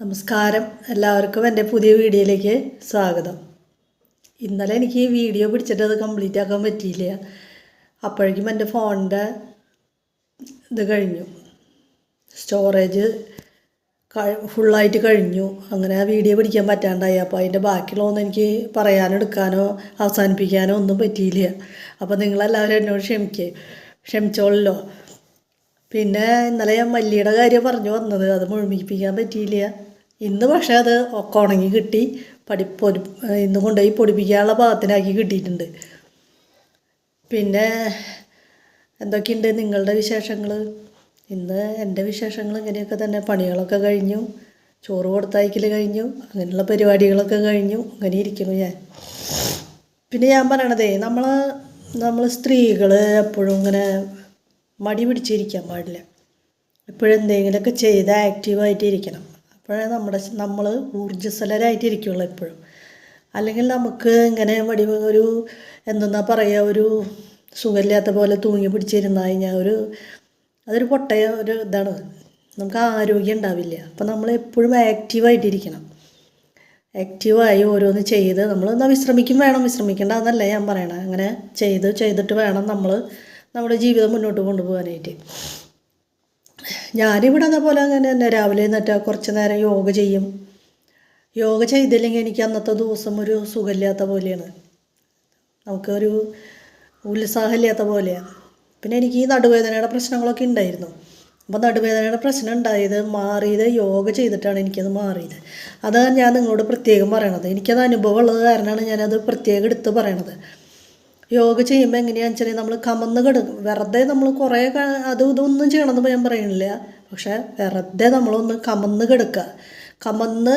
നമസ്കാരം. എല്ലാവർക്കും എന്റെ പുതിയ വീഡിയോയിലേക്ക് സ്വാഗതം. ഇന്നലെ എനിക്ക് ഈ വീഡിയോ പിടിച്ചിട്ട് അത് കംപ്ലീറ്റ് ആക്കാൻ പറ്റിയില്ല. അപ്പോഴേക്കും എന്റെ ഫോണിന്റെ ഇത് കഴിഞ്ഞു. സ്റ്റോറേജ് ഫുള്ളായിട്ട് കഴിഞ്ഞു. അങ്ങനെ ആ വീഡിയോ പിടിക്കാൻ പറ്റാണ്ടായി. അപ്പോൾ അതിന്റെ ബാക്കിയുള്ളതൊന്നും എനിക്ക് പറയാനോ എടുക്കാനോ അവസാനിപ്പിക്കാനോ ഒന്നും പറ്റിയില്ല. അപ്പോൾ നിങ്ങളെല്ലാവരും എന്നോട് ക്ഷമിക്കേ. ക്ഷമിച്ചോളല്ലോ. പിന്നെ ഇന്നലെ ഞാൻ മല്ലിയുടെ കാര്യം പറഞ്ഞു വന്നത് അത് മുഴുമിപ്പിക്കാൻ പറ്റിയില്ല. ഇന്ന് പക്ഷേ അത് ഒക്കെ ഉണങ്ങി കിട്ടി. പടി പൊടി ഇന്ന് കൊണ്ടുപോയി പൊടിപ്പിക്കാനുള്ള പാകത്തിനാക്കി കിട്ടിയിട്ടുണ്ട്. പിന്നെ എന്തൊക്കെയുണ്ട് നിങ്ങളുടെ വിശേഷങ്ങൾ? ഇന്ന് എന്റെ വിശേഷങ്ങൾ ഇങ്ങനെയൊക്കെ തന്നെ. പണികളൊക്കെ കഴിഞ്ഞു. ചോറ് കൊടുത്തയക്കൽ കഴിഞ്ഞു. അങ്ങനെയുള്ള പരിപാടികളൊക്കെ കഴിഞ്ഞു. അങ്ങനെ ഇരിക്കുന്നു ഞാൻ. പിന്നെ ഞാൻ പറയണതേ നമ്മൾ നമ്മൾ സ്ത്രീകൾ എപ്പോഴും ഇങ്ങനെ മടി പിടിച്ചിരിക്കാൻ പാടില്ല. എപ്പോഴെന്തെങ്കിലുമൊക്കെ ചെയ്ത് ആക്റ്റീവായിട്ട് ഇരിക്കണം അപ്പോഴേ നമ്മുടെ നമ്മൾ ഊർജസ്വലരായിട്ടിരിക്കുള്ളൂ എപ്പോഴും. അല്ലെങ്കിൽ നമുക്ക് ഇങ്ങനെ മടി ഒരു എന്തെന്നാ പറയുക ഒരു സുഖമില്ലാത്ത പോലെ തൂങ്ങി പിടിച്ചിരുന്നാൽ കഴിഞ്ഞാൽ ഒരു അതൊരു പൊട്ടയ ഒരു ഇതാണ്. നമുക്ക് ആരോഗ്യം ഉണ്ടാവില്ല. അപ്പം നമ്മൾ എപ്പോഴും ആക്റ്റീവായിട്ടിരിക്കണം ആക്റ്റീവായി ഓരോന്ന് ചെയ്ത് നമ്മൾ എന്നാൽ വിശ്രമിക്കും വേണം. വിശ്രമിക്കേണ്ട എന്നല്ല ഞാൻ പറയണത് അങ്ങനെ ചെയ്ത് ചെയ്തിട്ട് വേണം നമ്മൾ നമ്മുടെ ജീവിതം മുന്നോട്ട് കൊണ്ടുപോകാനായിട്ട്. ഞാനിവിടെ അതേപോലെ അങ്ങനെ തന്നെ. രാവിലെ എന്നിട്ട് കുറച്ച് നേരം യോഗ ചെയ്യും. യോഗ ചെയ്തില്ലെങ്കിൽ എനിക്ക് അന്നത്തെ ദിവസം ഒരു സുഖമില്ലാത്ത പോലെയാണ്. നമുക്കൊരു ഉത്സാഹമില്ലാത്ത പോലെയാണ് പിന്നെ എനിക്ക് ഈ നടുവേദനയുടെ പ്രശ്നങ്ങളൊക്കെ ഉണ്ടായിരുന്നു. അപ്പോൾ നടുവേദനയുടെ പ്രശ്നം ഉണ്ടായത് മാറിയത് യോഗ ചെയ്തിട്ടാണ് എനിക്കത് മാറിയത്. അതാണ് ഞാൻ നിങ്ങളോട് പ്രത്യേകം പറയണത്. എനിക്കത് അനുഭവം ഉള്ളത് കാരണമാണ് ഞാനത് പ്രത്യേകം എടുത്ത് പറയണത്. യോഗ ചെയ്യുമ്പോൾ എങ്ങനെയാണെന്ന് വെച്ചാൽ നമ്മൾ കമന്ന് കിടക്കും. വെറുതെ നമ്മൾ കുറേ അത് ഇതൊന്നും ചെയ്യണമെന്ന് ഞാൻ പറയുന്നില്ല പക്ഷേ വെറുതെ നമ്മളൊന്ന് കമന്ന് കിടക്കുക കമന്ന്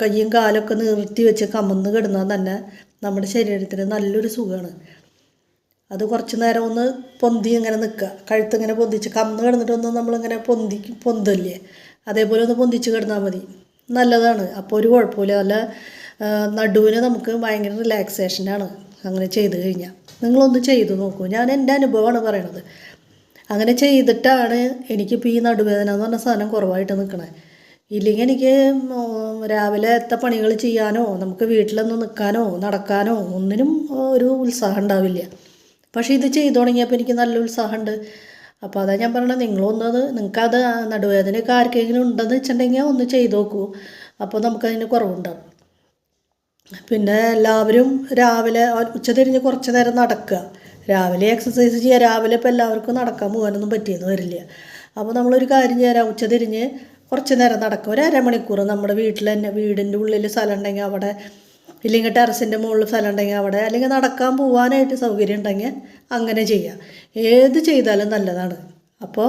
കയ്യും കാലൊക്കെ നിർത്തി വെച്ച് കമന്ന് കിടന്നാൽ തന്നെ നമ്മുടെ ശരീരത്തിന് നല്ലൊരു സുഖമാണ് അത് കുറച്ച് നേരം ഒന്ന് പൊന്തി ഇങ്ങനെ നിൽക്കുക കഴുത്ത് ഇങ്ങനെ പൊന്തിച്ച് കമന്ന് കിടന്നിട്ടൊന്ന് നമ്മളിങ്ങനെ പൊന്തി പൊന്തല്ലേ? അതേപോലെ ഒന്ന് പൊന്തിച്ച് കിടന്നാൽ മതി. നല്ലതാണ്. അപ്പോൾ ഒരു കുഴപ്പമില്ല നല്ല നടുവിന് നമുക്ക് ഭയങ്കര റിലാക്സേഷനാണ് അങ്ങനെ ചെയ്ത് കഴിഞ്ഞാൽ നിങ്ങളൊന്ന് ചെയ്ത് നോക്കൂ. ഞാൻ എന്റെ അനുഭവമാണ് പറയണത്. അങ്ങനെ ചെയ്തിട്ടാണ് എനിക്കിപ്പോൾ ഈ നടുവേദന എന്ന് പറഞ്ഞ സാധനം കുറവായിട്ട് നിൽക്കണേ ഇല്ലെങ്കിൽ എനിക്ക് രാവിലെ രാവിലത്തെ പണികൾ ചെയ്യാനോ നമുക്ക് വീട്ടിലൊന്ന് നിൽക്കാനോ നടക്കാനോ ഒന്നിനും ഒരു ഉത്സാഹം ഉണ്ടാവില്ല. പക്ഷേ ഇത് ചെയ്തു തുടങ്ങിയപ്പോൾ എനിക്ക് നല്ല ഉത്സാഹമുണ്ട്. അപ്പോൾ അതാ ഞാൻ പറയണത്. നിങ്ങളൊന്നത് നിങ്ങൾക്കത് നടുവേദനയൊക്കെ ആർക്കെങ്കിലും ഉണ്ടെന്ന് വെച്ചിട്ടുണ്ടെങ്കിൽ ഒന്ന് ചെയ്തു നോക്കൂ. അപ്പോൾ നമുക്കതിന് കുറവുണ്ടാവും. പിന്നെ എല്ലാവരും രാവിലെ ഉച്ചതിരിഞ്ഞ് കുറച്ച് നേരം നടക്കുക. രാവിലെ എക്സസൈസ് ചെയ്യുക രാവിലെ ഇപ്പോൾ എല്ലാവർക്കും നടക്കാൻ പോകാനൊന്നും പറ്റിയെന്ന് വരില്ല. അപ്പോൾ നമ്മളൊരു കാര്യം ചെയ്യാം. ഉച്ചതിരിഞ്ഞ് കുറച്ച് നേരം നടക്കുക. ഒരു അരമണിക്കൂർ നമ്മുടെ വീട്ടിൽ തന്നെ വീടിന്റെ ഉള്ളിൽ സ്ഥലം ഉണ്ടെങ്കിൽ അവിടെ ഇല്ലെങ്കിൽ ടെറസിന്റെ മുകളിൽ സ്ഥലം ഉണ്ടെങ്കിൽ അവിടെ അല്ലെങ്കിൽ നടക്കാൻ പോകാനായിട്ട് സൗകര്യം ഉണ്ടെങ്കിൽ അങ്ങനെ ചെയ്യാം. ഏത് ചെയ്താലും നല്ലതാണ്. അപ്പോൾ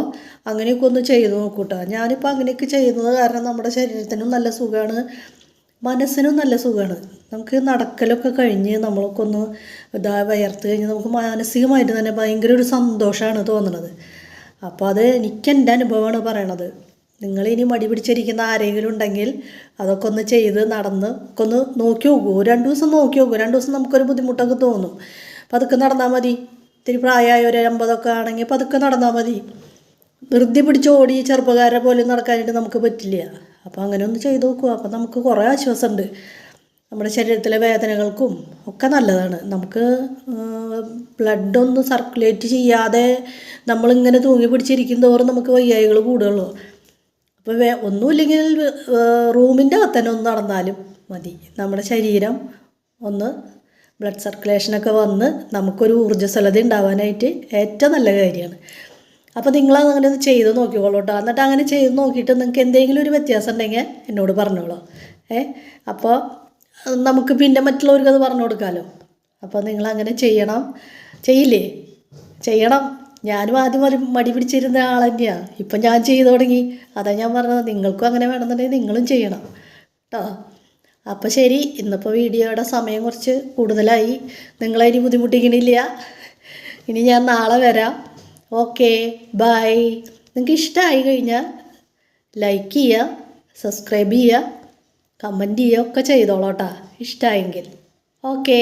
അങ്ങനെയൊക്കെ ഒന്ന് ചെയ്ത് നോക്കൂട്ടോ ഞാനിപ്പോൾ അങ്ങനെയൊക്കെ ചെയ്യുന്നത് കാരണം നമ്മുടെ ശരീരത്തിനും നല്ല സുഖമാണ്. മനസ്സിനും നല്ല സുഖമാണ് നമുക്ക് നടക്കലൊക്കെ കഴിഞ്ഞ് നമ്മളൊക്കെ ഒന്ന് ഇതാ വയർത്ത് കഴിഞ്ഞ് നമുക്ക് മാനസികമായിട്ട് തന്നെ ഭയങ്കര ഒരു സന്തോഷമാണ് തോന്നുന്നത് അപ്പോൾ അത് എനിക്ക് എന്റെ അനുഭവമാണ് പറയണത്. ഇനി മടി പിടിച്ചിരിക്കുന്ന ആരെങ്കിലും ഉണ്ടെങ്കിൽ അതൊക്കെ ഒന്ന് ചെയ്ത് നടന്ന് ഒക്കെ ഒന്ന് നോക്കി നോക്കൂ. രണ്ട് ദിവസം നോക്കി നോക്കൂ. രണ്ട് ദിവസം നമുക്കൊരു ബുദ്ധിമുട്ടൊക്കെ തോന്നും. പതുക്കെ നടന്നാൽ മതി. ഇത്തിരി പ്രായമായ ഒരു അമ്പതൊക്കെ ആണെങ്കിൽ പതുക്കെ നടന്നാൽ മതി. ധൃതി പിടിച്ച് ഓടി ചെറുപ്പക്കാരെ പോലെ നടക്കാനായിട്ട് നമുക്ക് പറ്റില്ല. അപ്പോൾ അങ്ങനെ ഒന്ന് ചെയ്ത് നോക്കുക അപ്പോൾ നമുക്ക് കുറേ ആശ്വാസമുണ്ട് നമ്മുടെ ശരീരത്തിലെ വേദനകൾക്കും ഒക്കെ നല്ലതാണ്. നമുക്ക് ബ്ലഡ് ഒന്ന് സർക്കുലേറ്റ് ചെയ്യാതെ നമ്മളിങ്ങനെ തൂങ്ങി പിടിച്ചിരിക്കും തോറും നമുക്ക് വയ്യായികൾ കൂടുകയുള്ളൂ അപ്പോൾ വേ ഒന്നുമില്ലെങ്കിൽ റൂമിന്റെ അകത്ത് തന്നെ ഒന്ന് നടന്നാലും മതി. നമ്മുടെ ശരീരം ഒന്ന് ബ്ലഡ് സർക്കുലേഷനൊക്കെ വന്ന് നമുക്കൊരു ഊർജസ്വലത ഉണ്ടാവാനായിട്ട് ഏറ്റവും നല്ല കാര്യമാണ്. അപ്പോൾ നിങ്ങൾ അങ്ങനെ ഒന്ന് ചെയ്ത് നോക്കിക്കോളൂ കേട്ടോ എന്നിട്ട് അങ്ങനെ ചെയ്ത് നോക്കിയിട്ട് നിങ്ങൾക്ക് എന്തെങ്കിലും ഒരു വ്യത്യാസം ഉണ്ടെങ്കിൽ എന്നോട് പറഞ്ഞോളൂ. ഏ? അപ്പോൾ നമുക്ക് പിന്നെ മറ്റുള്ളവർക്ക് പറഞ്ഞു കൊടുക്കാമല്ലോ അപ്പോൾ നിങ്ങൾ അങ്ങനെ ചെയ്യണം. ചെയ്യില്ലേ? ചെയ്യണം. ഞാനും ആദ്യം മടി മടി പിടിച്ചിരുന്ന ആൾ തന്നെയാണ് ഇപ്പം ഞാൻ ചെയ്തു തുടങ്ങി. അതാ ഞാൻ പറഞ്ഞത്. നിങ്ങൾക്കും അങ്ങനെ വേണമെന്നുണ്ടെങ്കിൽ നിങ്ങളും ചെയ്യണം കേട്ടോ അപ്പോൾ ശരി. ഇന്നിപ്പോൾ വീഡിയോയുടെ സമയം കുറച്ച് കൂടുതലായി. നിങ്ങളതിന് ബുദ്ധിമുട്ടിക്കണില്ല. ഇനി ഞാൻ നാളെ വരാം. Okay bye. നിങ്ങൾക്ക് ഇഷ്ടമായി കഴിഞ്ഞാൽ ലൈക്ക് ചെയ്യുക സബ്സ്ക്രൈബ് ചെയ്യുക കമന്റ് ചെയ്യുക ഒക്കെ ചെയ്തോളൂ കേട്ടോ ഇഷ്ടമായെങ്കിൽ ഓക്കേ.